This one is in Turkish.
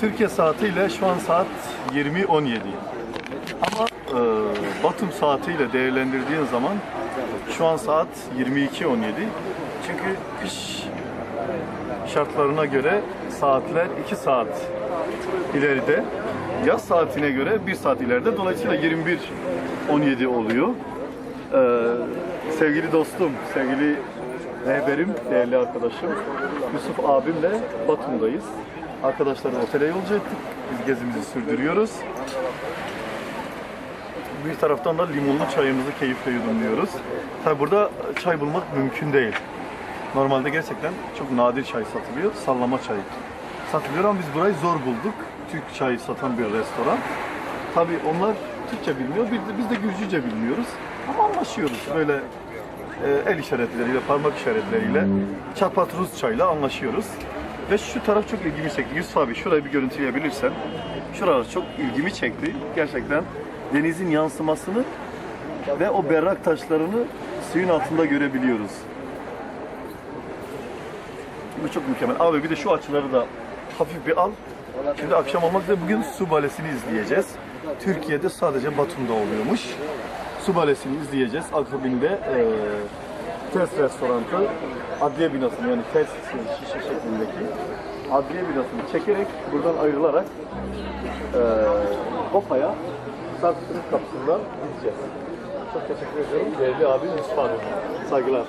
Türkiye saatiyle şu an saat 20.17. Ama e, Batum saatiyle değerlendirdiğin zaman şu an saat 22.17. Çünkü iş şartlarına göre saatler 2 saat ileride. Yaz saatine göre 1 saat ileride. Dolayısıyla 21.17 oluyor. Ee, sevgili dostum, sevgili rehberim, değerli arkadaşım Yusuf abimle Batum'dayız. Arkadaşları otele yolcu ettik. Biz gezimizi sürdürüyoruz. Bir taraftan da limonlu çayımızı keyifle yudumluyoruz. Tabi burada çay bulmak mümkün değil. Normalde gerçekten çok nadir çay satılıyor. Sallama çay satılıyor ama biz burayı zor bulduk. Türk çayı satan bir restoran. Tabi onlar Türkçe bilmiyor, biz de, biz de Gürcüce bilmiyoruz. Ama anlaşıyoruz. Böyle e, el işaretleriyle, parmak işaretleriyle çapat Rus çayla anlaşıyoruz. Ve şu taraf çok ilgimi çekti. Yusuf abi şurayı bir görüntüleyebilirsen. Şuralar çok ilgimi çekti. Gerçekten denizin yansımasını ve o berrak taşlarını suyun altında görebiliyoruz. Bu çok mükemmel. Abi bir de şu açıları da hafif bir al. Şimdi akşam olmak üzere bugün su balesini izleyeceğiz. Türkiye'de sadece Batum'da oluyormuş. Su balesini izleyeceğiz. Akabinde eee test restoranı, adliye binasını yani test şişe şeklindeki adliye binasını çekerek buradan ayrılarak eee Kopa'ya Sarpsır'ın kapısından gideceğiz. Çok teşekkür ediyorum. Değerli abi Yusuf abi. Saygılar.